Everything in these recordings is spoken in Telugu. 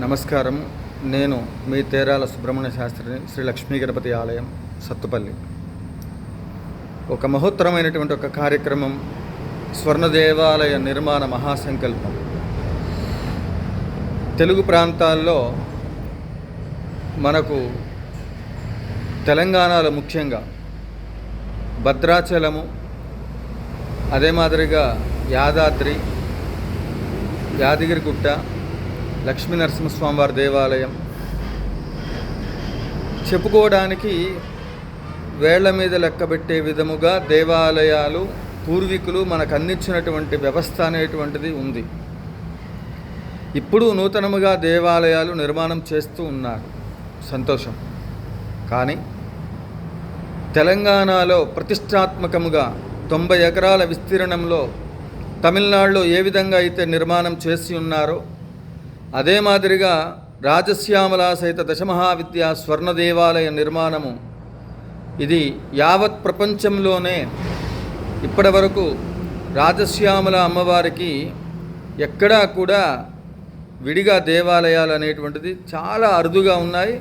నమస్కారం. నేను మీ తేరాల సుబ్రహ్మణ్య శాస్త్రిని శ్రీ లక్ష్మీ గణపతి ఆలయం సత్తుపల్లి. ఒక మహోత్తరమైనటువంటి ఒక కార్యక్రమం స్వర్ణ దేవాలయ నిర్మాణ మహాసంకల్పం. తెలుగు ప్రాంతాల్లో మనకు తెలంగాణలో ముఖ్యంగా భద్రాచలము అదే మాదిరిగా యాదాద్రి యాదగిరిగుట్ట లక్ష్మీ నరసింహస్వామివారి దేవాలయం. చెప్పుకోవడానికి వేళ్ళ మీద లెక్కబెట్టే విధముగా దేవాలయాలు పూర్వీకులు మనకు అందించినటువంటి వ్యవస్థ అనేటువంటిది ఉంది. ఇప్పుడు నూతనముగా దేవాలయాలు నిర్మాణం చేస్తూ ఉన్నారు. సంతోషం. కానీ తెలంగాణలో ప్రతిష్టాత్మకముగా తొంభై ఎకరాల విస్తీర్ణంలో తమిళనాడులో ఏ విధంగా అయితే నిర్మాణం చేసి ఉన్నారో అదే మాదిరిగా రాజశ్యామల సహిత దశమహావిద్య స్వర్ణ దేవాలయ నిర్మాణము ఇది యావత్ ప్రపంచంలోనే ఇప్పటి వరకు రాజశ్యామల అమ్మవారికి ఎక్కడా కూడా విడిగా దేవాలయాలు అనేటువంటిది చాలా అరుదుగా ఉన్నాయి.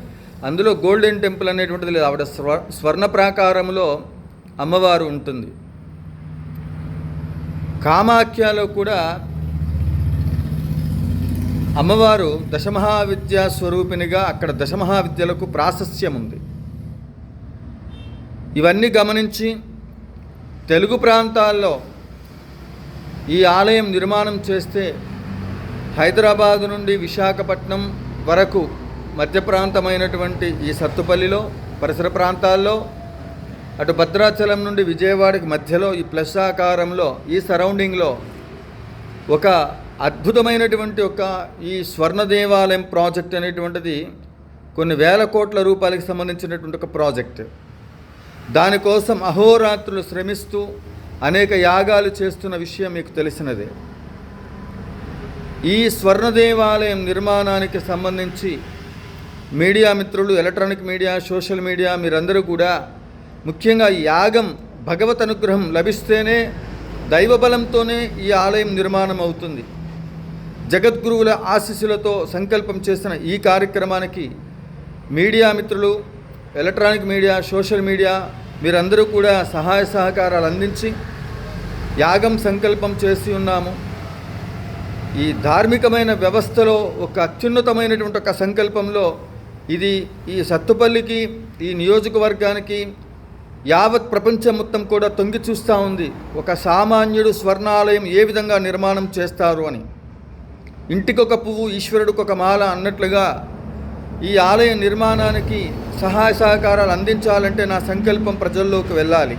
అందులో గోల్డెన్ టెంపుల్ అనేటువంటిది లేదు. ఆవిడ స్వ స్వర్ణ ప్రాకారంలో అమ్మవారు ఉంటుంది. కామాఖ్యలో కూడా అమ్మవారు దశమహావిద్యా స్వరూపినిగా అక్కడ దశమహావిద్యలకు ప్రాశస్యం ఉంది. ఇవన్నీ గమనించి తెలుగు ప్రాంతాల్లో ఈ ఆలయం నిర్మాణం చేస్తే హైదరాబాదు నుండి విశాఖపట్నం వరకు మధ్య ప్రాంతమైనటువంటి ఈ సత్తుపల్లిలో పరిసర ప్రాంతాల్లో అటు భద్రాచలం నుండి విజయవాడకి మధ్యలో ఈ ప్లస్ ఆకారంలో ఈ సరౌండింగ్లో ఒక అద్భుతమైనటువంటి ఒక ఈ స్వర్ణ దేవాలయం ప్రాజెక్ట్ అనేటువంటిది కొన్ని వేల కోట్ల రూపాయలకు సంబంధించినటువంటి ఒక ప్రాజెక్ట్. దానికోసం అహోరాత్రులు శ్రమిస్తూ అనేక యాగాలు చేస్తున్న విషయం మీకు తెలిసినదే. ఈ స్వర్ణ దేవాలయం నిర్మాణానికి సంబంధించి మీడియా మిత్రులు ఎలక్ట్రానిక్ మీడియా సోషల్ మీడియా మీరందరూ కూడా ముఖ్యంగా ఈ యాగం భగవత్ అనుగ్రహం లభిస్తేనే దైవబలంతోనే ఈ ఆలయం నిర్మాణం అవుతుంది. జగద్గురువుల ఆశీస్సులతో సంకల్పం చేసిన ఈ కార్యక్రమానికి మీడియా మిత్రులు ఎలక్ట్రానిక్ మీడియా సోషల్ మీడియా మీరందరూ కూడా సహాయ సహకారాలు అందించి యాగం సంకల్పం చేసి ఉన్నాము. ఈ ధార్మికమైన వ్యవస్థలో ఒక అత్యున్నతమైనటువంటి ఒక సంకల్పంలో ఇది ఈ సత్తుపల్లికి ఈ నియోజకవర్గానికి యావత్ ప్రపంచం మొత్తం కూడా తొంగి చూస్తూ ఉంది. ఒక సామాన్యుడు స్వర్ణాలయం ఏ విధంగా నిర్మాణం చేస్తారు అని. ఇంటికొక పువ్వు ఈశ్వరుడికి ఒక మాల అన్నట్లుగా ఈ ఆలయ నిర్మాణానికి సహాయ సహకారాలు అందించాలంటే నా సంకల్పం ప్రజల్లోకి వెళ్ళాలి.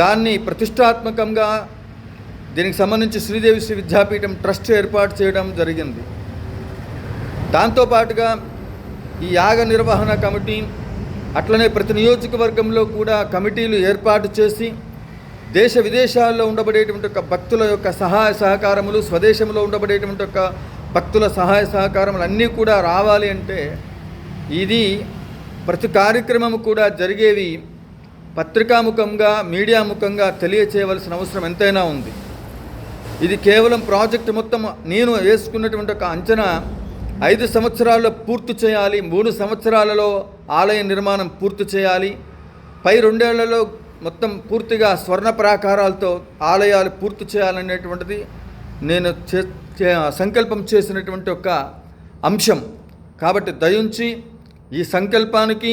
దాన్ని ప్రతిష్టాత్మకంగా దీనికి సంబంధించి శ్రీదేవి శ్రీ విద్యాపీఠం ట్రస్ట్ ఏర్పాటు చేయడం జరిగింది. దాంతోపాటుగా ఈ యాగ నిర్వహణ కమిటీ అట్లనే ప్రతి నియోజకవర్గంలో కూడా కమిటీలు ఏర్పాటు చేసి దేశ విదేశాల్లో ఉండబడేటువంటి ఒక భక్తుల యొక్క సహాయ సహకారములు స్వదేశంలో ఉండబడేటువంటి ఒక భక్తుల సహాయ సహకారములు అన్నీ కూడా రావాలి అంటే ఇది ప్రతి కార్యక్రమం కూడా జరిగేవి పత్రికాముఖంగా మీడియా ముఖంగా తెలియచేయవలసిన అవసరం ఎంతైనా ఉంది. ఇది కేవలం ప్రాజెక్ట్ మొత్తం నేను వేసుకున్నటువంటి ఒక అంచనా. ఐదు సంవత్సరాల్లో పూర్తి చేయాలి మూడు సంవత్సరాలలో ఆలయ నిర్మాణం పూర్తి చేయాలి పై రెండేళ్ళలో మొత్తం పూర్తిగా స్వర్ణ ప్రాకారాలతో ఆలయాలు పూర్తి చేయాలనేటువంటిది నేను చే సంకల్పం చేసినటువంటి ఒక అంశం. కాబట్టి దయించి ఈ సంకల్పానికి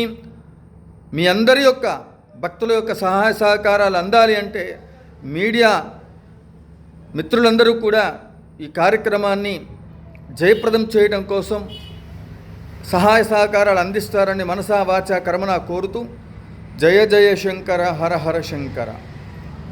మీ అందరి యొక్క భక్తుల యొక్క సహాయ సహకారాలు అందాలి అంటే మీడియా మిత్రులందరూ కూడా ఈ కార్యక్రమాన్ని జయప్రదం చేయడం కోసం సహాయ సహకారాలు అందిస్తారని మనసా వాచా కర్మన కోరుతూ ಜಯ ಜಯ ಶಂಕರ ಹರ ಹರ ಶಂಕರ